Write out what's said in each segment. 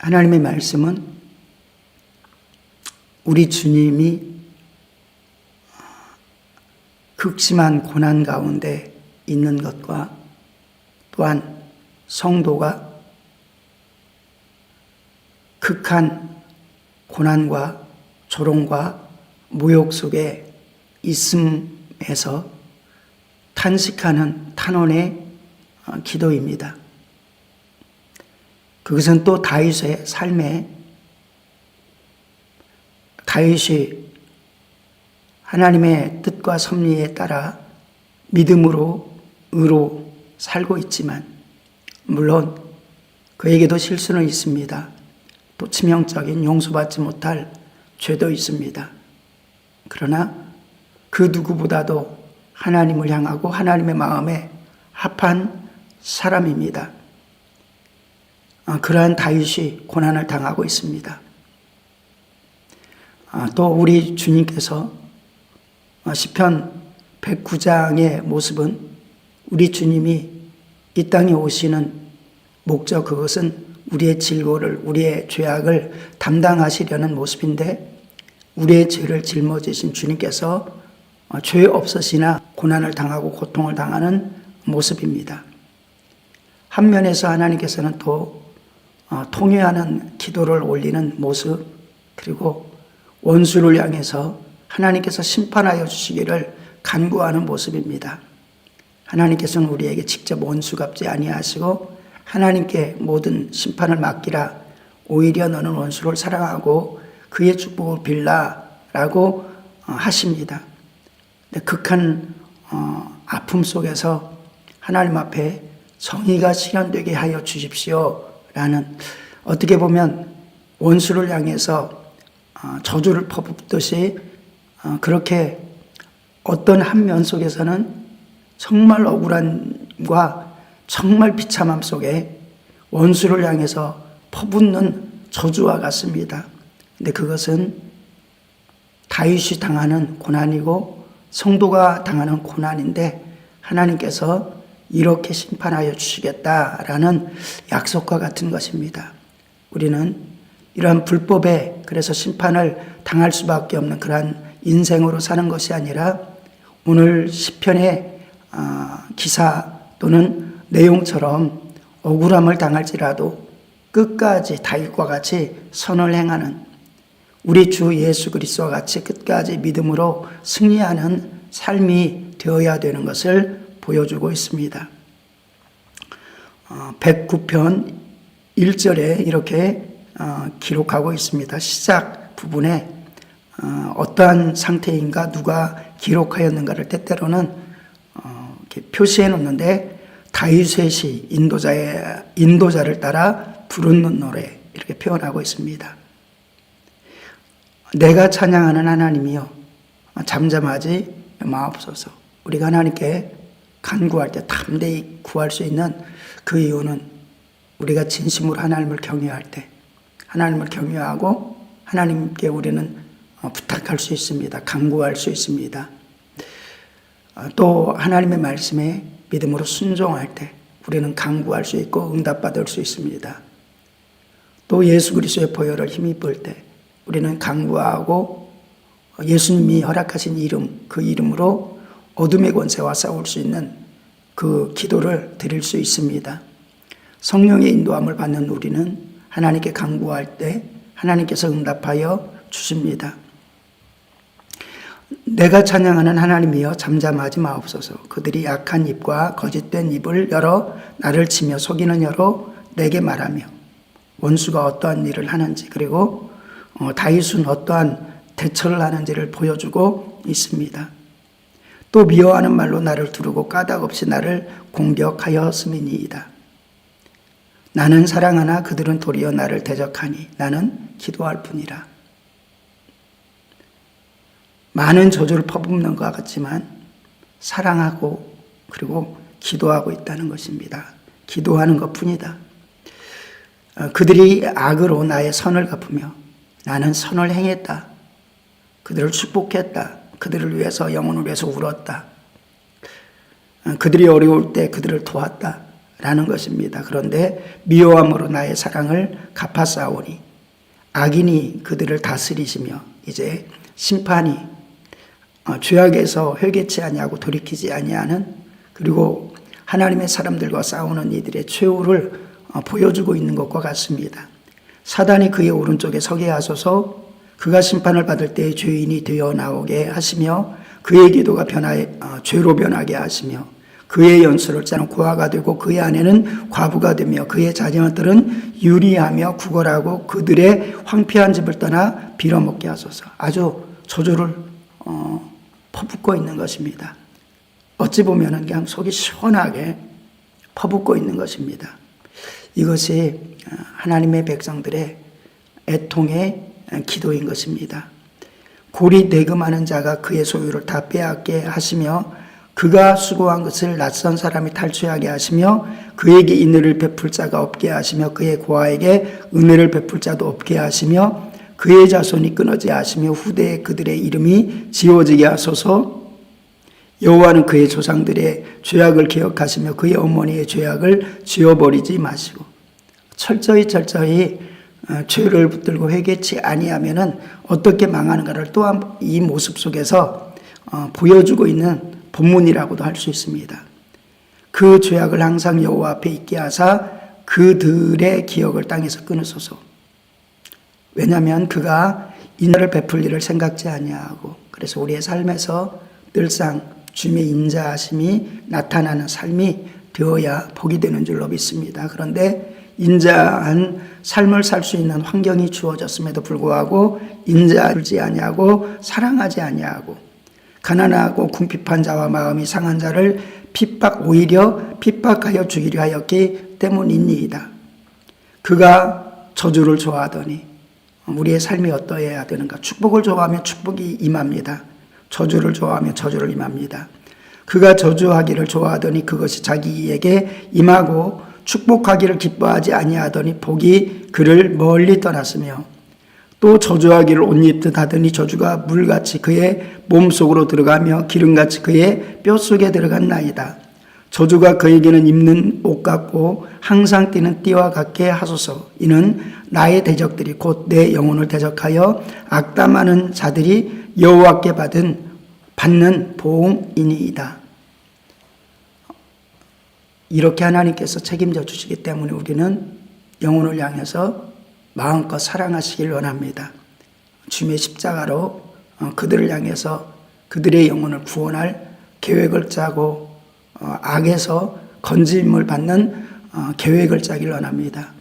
하나님의 말씀은 우리 주님이 극심한 고난 가운데 있는 것과 또한 성도가 극한 고난과 조롱과 모욕 속에 있음에서 탄식하는 탄원의 어, 기도입니다. 그것은 또 다윗의 삶에 다윗이 하나님의 뜻과 섭리에 따라 믿음으로 의로 살고 있지만 물론 그에게도 실수는 있습니다. 또 치명적인 용서받지 못할 죄도 있습니다. 그러나 그 누구보다도 하나님을 향하고 하나님의 마음에 합한 사람입니다. 아, 그러한 다윗이 고난을 당하고 있습니다. 아, 또 우리 주님께서 아, 시편 109장의 모습은 우리 주님이 이 땅에 오시는 목적 그것은 우리의 질고를 우리의 죄악을 담당하시려는 모습인데 우리의 죄를 짊어지신 주님께서 어, 죄 없으시나 고난을 당하고 고통을 당하는 모습입니다. 한 면에서 하나님께서는 또 어, 통회하는 기도를 올리는 모습 그리고 원수를 향해서 하나님께서 심판하여 주시기를 간구하는 모습입니다. 하나님께서는 우리에게 직접 원수 갚지 아니하시고 하나님께 모든 심판을 맡기라 오히려 너는 원수를 사랑하고 그의 축복을 빌라라고 어, 하십니다. 극한 어, 아픔 속에서 하나님 앞에 정의가 실현되게 하여 주십시오 라는 어떻게 보면 원수를 향해서 어, 저주를 퍼붓듯이 그렇게 어떤 한 면 속에서는 정말 억울함과 정말 비참함 속에 원수를 향해서 퍼붓는 저주와 같습니다. 근데 그것은 다윗이 당하는 고난이고 성도가 당하는 고난인데 하나님께서 이렇게 심판하여 주시겠다라는 약속과 같은 것입니다. 우리는 이러한 불법에 그래서 심판을 당할 수밖에 없는 그러한 인생으로 사는 것이 아니라 오늘 시편의 아, 기사 또는 내용처럼 억울함을 당할지라도 끝까지 다윗과 같이 선을 행하는 우리 주 예수 그리스도와 같이 끝까지 믿음으로 승리하는 삶이 되어야 되는 것을 보여주고 있습니다. 109편 어, 1절에 이렇게 어, 기록하고 있습니다. 시작 부분에 어, 어떠한 상태인가 누가 기록하였는가를 때때로는 표시해 놓는데 다윗의 시 인도자의 인도자를 따라 부르는 노래 이렇게 표현하고 있습니다. 내가 찬양하는 하나님이여 잠잠하지 마옵소서. 우리가 하나님께 간구할 때 담대히 구할 수 있는 그 이유는 우리가 진심으로 하나님을 경외할 때 하나님을 경외하고 하나님께 우리는 부탁할 수 있습니다. 간구할 수 있습니다. 또 하나님의 말씀에 믿음으로 순종할 때 우리는 강구할 수 있고 응답받을 수 있습니다. 또 예수 그리스도의 보혈을 힘입을 때 우리는 강구하고 예수님이 허락하신 이름 그 이름으로 어둠의 권세와 싸울 수 있는 그 기도를 드릴 수 있습니다. 성령의 인도함을 받는 우리는 하나님께 강구할 때 하나님께서 응답하여 주십니다. 내가 찬양하는 하나님이여 잠잠하지 마옵소서. 그들이 약한 입과 거짓된 입을 열어 나를 치며 속이는 여로 내게 말하며 원수가 어떠한 일을 하는지 그리고 어, 다윗은 어떠한 대처를 하는지를 보여주고 있습니다. 또 미워하는 말로 나를 두르고 까닭없이 나를 공격하였음이니이다. 나는 사랑하나 그들은 도리어 나를 대적하니 나는 기도할 뿐이라. 많은 저주를 퍼붓는 것 같지만 사랑하고 그리고 기도하고 있다는 것입니다. 기도하는 것 뿐이다. 어, 그들이 악으로 나의 선을 갚으며 나는 선을 행했다. 그들을 축복했다. 그들을 위해서 영혼을 위해서 울었다. 어, 그들이 어려울 때 그들을 도왔다. 라는 것입니다. 그런데 미워함으로 나의 사랑을 갚아싸오니 악인이 그들을 다스리시며 이제 심판이 어, 죄악에서 회개치 아니하고 돌이키지 아니하는 그리고 하나님의 사람들과 싸우는 이들의 최후를 어, 보여주고 있는 것과 같습니다. 사단이 그의 오른쪽에 서게 하소서 그가 심판을 받을 때에 죄인이 되어 나오게 하시며 그의 기도가 변하여 어, 죄로 변하게 하시며 그의 연수를 짜는 고아가 되고 그의 아내는 과부가 되며 그의 자녀들은 유리하며 구걸하고 그들의 황폐한 집을 떠나 빌어먹게 하소서. 아주 저주를 어, 퍼붓고 있는 것입니다. 어찌 보면은 그냥 속이 시원하게 퍼붓고 있는 것입니다. 이것이 어, 하나님의 백성들의 애통의 기도인 것입니다. 골이 대금하는 자가 그의 소유를 다 빼앗게 하시며 그가 수고한 것을 낯선 사람이 탈취하게 하시며 그에게 인의를 베풀 자가 없게 하시며 그의 고아에게 은혜를 베풀 자도 없게 하시며 그의 자손이 끊어지게 하시며 후대에 그들의 이름이 지워지게 하소서 여호와는 그의 조상들의 죄악을 기억하시며 그의 어머니의 죄악을 지워버리지 마시고 철저히 철저히 어, 죄를 붙들고 회개치 아니하면은 어떻게 망하는가를 또한 이 모습 속에서 어, 보여주고 있는 본문이라고도 할 수 있습니다. 그 죄악을 항상 여호와 앞에 있게 하사 그들의 기억을 땅에서 끊으소서. 왜냐하면 그가 인을 베풀 일을 생각지 아니하고 그래서 우리의 삶에서 늘상 주님의 인자하심이 나타나는 삶이 되어야 복이 되는 줄로 믿습니다. 그런데 인자한 삶을 살 수 있는 환경이 주어졌음에도 불구하고 인자하지 아니하고 사랑하지 아니하고 가난하고 궁핍한 자와 마음이 상한 자를 핍박 오히려 핍박하여 죽이려 하였기 때문입니다. 그가 저주를 좋아하더니 우리의 삶이 어떠해야 되는가? 축복을 좋아하면 축복이 임합니다. 저주를 좋아하면 저주를 임합니다. 그가 저주하기를 좋아하더니 그것이 자기에게 임하고 축복하기를 기뻐하지 아니하더니 복이 그를 멀리 떠났으며 또 저주하기를 옷 입듯 하더니 저주가 물같이 그의 몸속으로 들어가며 기름같이 그의 뼛속에 들어간 나이다. 저주가 그에게는 입는 옷 같고 항상 뛰는 띠와 같게 하소서. 이는 나의 대적들이 곧 내 영혼을 대적하여 악담하는 자들이 여호와께 받은 받는 보응이니이다. 이렇게 하나님께서 책임져 주시기 때문에 우리는 영혼을 향해서 마음껏 사랑하시길 원합니다. 주님의 십자가로 어, 그들을 향해서 그들의 영혼을 구원할 계획을 짜고 어, 악에서 건짐을 받는 어, 계획을 짜길 원합니다.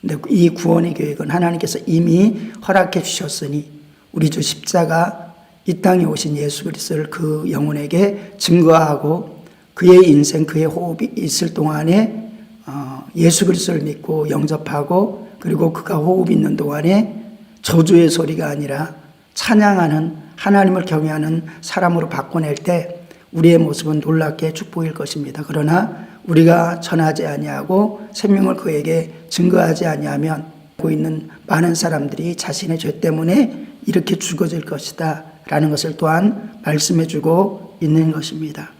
근데 이 구원의 계획은 하나님께서 이미 허락해 주셨으니 우리 주 십자가 이 땅에 오신 예수 그리스도를 그 영혼에게 증거하고 그의 인생 그의 호흡이 있을 동안에 예수 그리스도를 믿고 영접하고 그리고 그가 호흡 있는 동안에 저주의 소리가 아니라 찬양하는 하나님을 경외하는 사람으로 바꿔낼 때 우리의 모습은 놀랍게 축복일 것입니다. 그러나 우리가 전하지 아니하고 생명을 그에게 증거하지 아니하면 고 있는 많은 사람들이 자신의 죄 때문에 이렇게 죽어질 것이다 라는 것을 또한 말씀해 주고 있는 것입니다.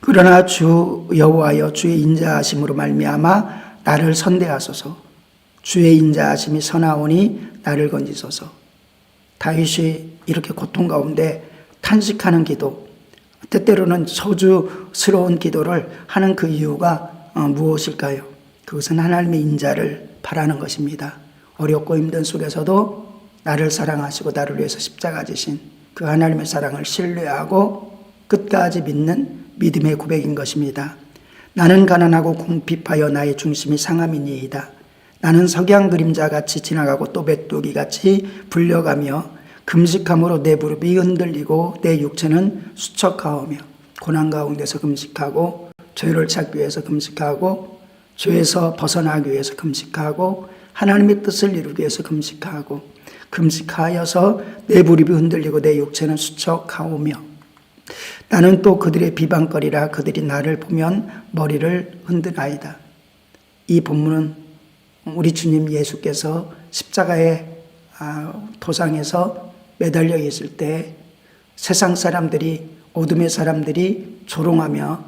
그러나 주 여호와여 주의 인자하심으로 말미암아 나를 선대하소서 주의 인자하심이 서나오니 나를 건지소서 다윗이 이렇게 고통 가운데 탄식하는 기도 때때로는 소주스러운 기도를 하는 그 이유가 어, 무엇일까요? 그것은 하나님의 인자를 바라는 것입니다. 어렵고 힘든 속에서도 나를 사랑하시고 나를 위해서 십자가 지신 그 하나님의 사랑을 신뢰하고 끝까지 믿는 믿음의 고백인 것입니다. 나는 가난하고 궁핍하여 나의 중심이 상함이니이다. 나는 석양 그림자 같이 지나가고 또 메뚜기 같이 불려가며 금식함으로 내 무릎이 흔들리고 내 육체는 수척하오며 고난 가운데서 금식하고 죄를 찾기 위해서 금식하고 죄에서 벗어나기 위해서 금식하고 하나님의 뜻을 이루기 위해서 금식하고 금식하여서 내 무릎이 흔들리고 내 육체는 수척하오며 나는 또 그들의 비방거리라 그들이 나를 보면 머리를 흔드나이다. 이 본문은 우리 주님 예수께서 십자가의 아, 도상에서 매달려 있을 때 세상 사람들이 어둠의 사람들이 조롱하며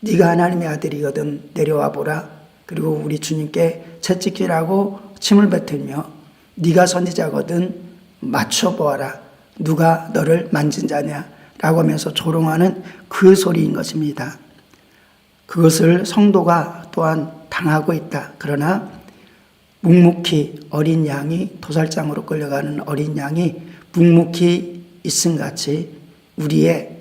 네가 하나님의 아들이거든 내려와 보라 그리고 우리 주님께 채찍질하고 침을 뱉으며 네가 선지자거든 맞춰 보아라. 누가 너를 만진 자냐? 라고 하면서 조롱하는 그 소리인 것입니다. 그것을 성도가 또한 당하고 있다. 그러나 묵묵히 어린 양이 도살장으로 끌려가는 어린 양이 묵묵히 있음 같이 우리의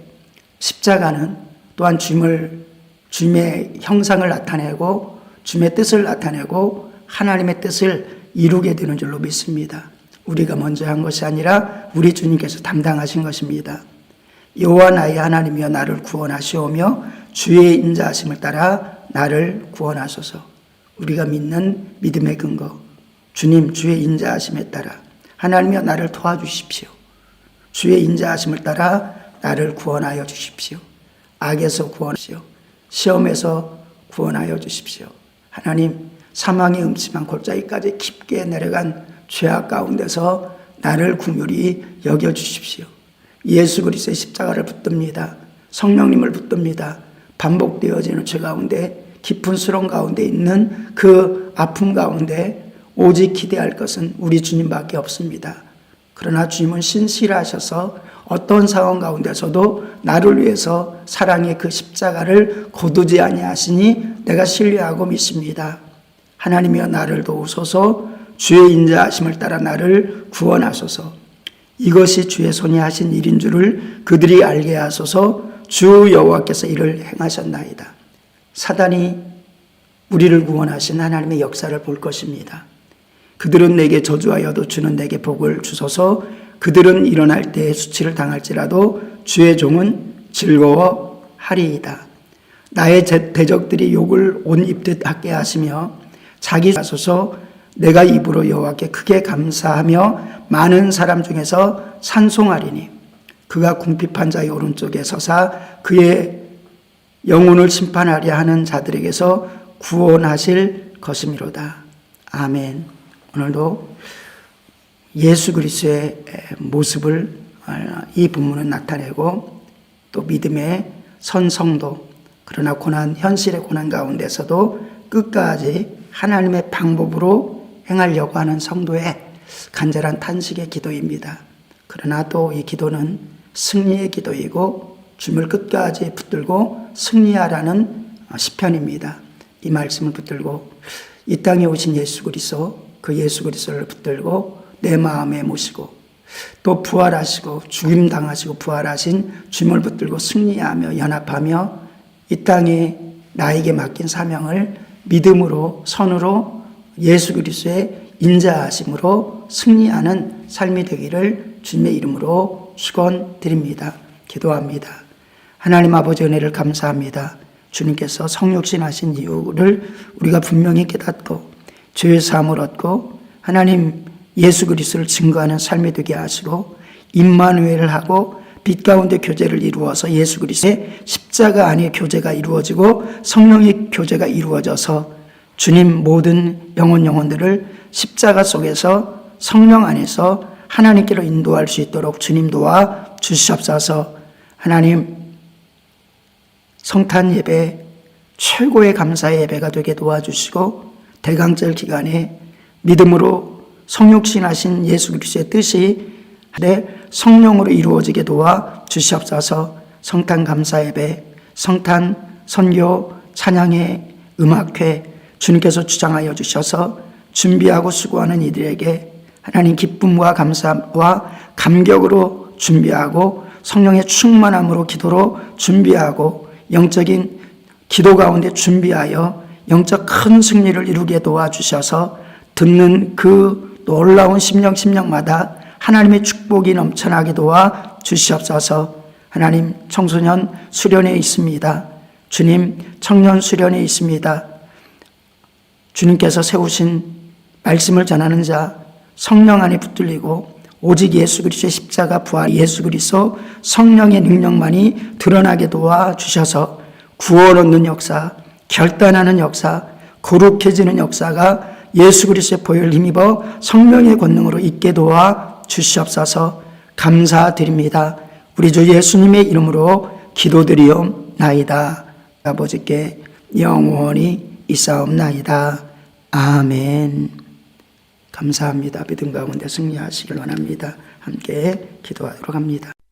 십자가는 또한 주님을 주님의 형상을 나타내고 주님의 뜻을 나타내고 하나님의 뜻을 이루게 되는 줄로 믿습니다. 우리가 먼저 한 것이 아니라 우리 주님께서 담당하신 것입니다. 여호와 나의 하나님이여 나를 구원하시오며 주의 인자하심을 따라 나를 구원하소서. 우리가 믿는 믿음의 근거. 주님 주의 인자하심에 따라 하나님이여 나를 도와주십시오. 주의 인자하심을 따라 나를 구원하여 주십시오. 악에서 구원하시오. 시험에서 구원하여 주십시오. 하나님 사망의 음침한 골짜기까지 깊게 내려간 죄악 가운데서 나를 궁휼히 여겨 주십시오. 예수 그리스도의 십자가를 붙듭니다. 성령님을 붙듭니다. 반복되어지는 죄 가운데 깊은 수렁 가운데 있는 그 아픔 가운데 오직 기대할 것은 우리 주님밖에 없습니다. 그러나 주님은 신실하셔서 어떤 상황 가운데서도 나를 위해서 사랑의 그 십자가를 거두지 아니하시니 내가 신뢰하고 믿습니다. 하나님이여 나를 도우소서 주의 인자하심을 따라 나를 구원하소서 이것이 주의 손이 하신 일인 줄을 그들이 알게 하소서 주 여호와께서 이를 행하셨나이다. 사단이 우리를 구원하신 하나님의 역사를 볼 것입니다. 그들은 내게 저주하여도 주는 내게 복을 주소서 그들은 일어날 때 수치를 당할지라도 주의 종은 즐거워하리이다. 나의 대적들이 욕을 온 입듯 하게 하시며 자기 자소서 내가 입으로 여호와께 크게 감사하며 많은 사람 중에서 찬송하리니 그가 궁핍한 자의 오른쪽에 서사 그의 영혼을 심판하려 하는 자들에게서 구원하실 것이미로다. 아멘. 오늘도 예수 그리스도의 모습을 어, 이 본문은 나타내고 또 믿음의 선성도 그러나 고난 현실의 고난 가운데서도 끝까지 하나님의 방법으로 행하려고 하는 성도의 간절한 탄식의 기도입니다. 그러나 또 이 기도는 승리의 기도이고 주님을 끝까지 붙들고 승리하라는 시편입니다. 이 말씀을 붙들고 이 땅에 오신 예수 그리스도 그 예수 그리스도를 붙들고 내 마음에 모시고 또 부활하시고 죽임 당하시고 부활하신 주님을 붙들고 승리하며 연합하며 이 땅에 나에게 맡긴 사명을 믿음으로 선으로 예수 그리스도의 인자하심으로 승리하는 삶이 되기를 주님의 이름으로 축원드립니다. 기도합니다. 하나님 아버지 은혜를 감사합니다. 주님께서 성육신하신 이유를 우리가 분명히 깨닫고 죄의 사함을 얻고 하나님 예수 그리스도를 증거하는 삶이 되게 하시고 임마누엘을 하고 빛 가운데 교제를 이루어서 예수 그리스도의 십자가 안에 교제가 이루어지고 성령의 교제가 이루어져서 주님 모든 영혼 영혼들을 십자가 속에서 성령 안에서 하나님께로 인도할 수 있도록 주님 도와 주시옵소서. 하나님 성탄 예배 최고의 감사의 예배가 되게 도와주시고 대강절 기간에 믿음으로 성육신하신 예수 그리스도의 뜻이 내 성령으로 이루어지게 도와 주시옵소서 성탄 감사 예배, 성탄 선교, 찬양회, 음악회 주님께서 주장하여 주셔서 준비하고 수고하는 이들에게 하나님 기쁨과 감사와 감격으로 준비하고 성령의 충만함으로 기도로 준비하고 영적인 기도 가운데 준비하여 영적 큰 승리를 이루게 도와주셔서 듣는 그 놀라운 심령 심령마다 하나님의 축복이 넘쳐나게 도와 주시옵소서. 하나님 청소년 수련회 있습니다. 주님 청년 수련회 있습니다. 주님께서 세우신 말씀을 전하는 자 성령 안에 붙들리고 오직 예수 그리스도의 십자가 부활 예수 그리스도 성령의 능력만이 드러나게 도와 주셔서 구원 얻는 역사, 결단하는 역사, 거룩해지는 역사가 예수 그리스도의 보혈 힘입어 성령의 권능으로 있게 도와 주시옵소서 감사드립니다. 우리 주 예수님의 이름으로 기도드리옵나이다. 아버지께 영원히 있사옵나이다. 아멘. 감사합니다. 믿음 가운데 승리하시길 원합니다. 함께 기도하도록 합니다.